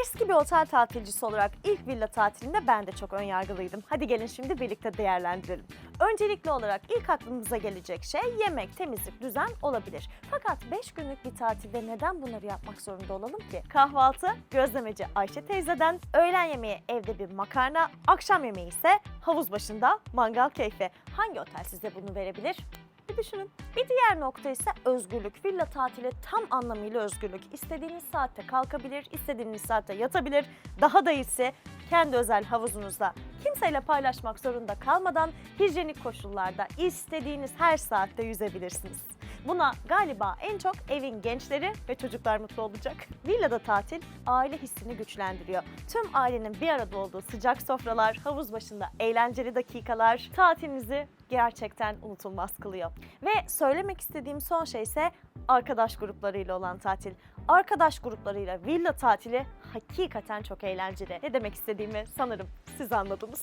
Eski bir otel tatilcisi olarak ilk villa tatilinde ben de çok önyargılıydım. Hadi gelin şimdi birlikte değerlendirelim. Öncelikli olarak ilk aklımıza gelecek şey yemek, temizlik, düzen olabilir. Fakat 5 günlük bir tatilde neden bunları yapmak zorunda olalım ki? Kahvaltı gözlemeci Ayşe teyzeden, öğlen yemeği evde bir makarna, akşam yemeği ise havuz başında mangal keyfi. Hangi otel size bunu verebilir? Bir düşünün. Bir diğer nokta ise özgürlük. Villa tatili tam anlamıyla özgürlük. İstediğiniz saatte kalkabilir, istediğiniz saatte yatabilir. Daha da iyisi kendi özel havuzunuzda kimseyle paylaşmak zorunda kalmadan hijyenik koşullarda istediğiniz her saatte yüzebilirsiniz. Buna galiba en çok evin gençleri ve çocuklar mutlu olacak. Villada tatil aile hissini güçlendiriyor. Tüm ailenin bir arada olduğu sıcak sofralar, havuz başında eğlenceli dakikalar tatilinizi gerçekten unutulmaz kılıyor. Ve söylemek istediğim son şey ise arkadaş gruplarıyla olan tatil. Arkadaş gruplarıyla villa tatili hakikaten çok eğlenceli. Ne demek istediğimi sanırım siz anladınız.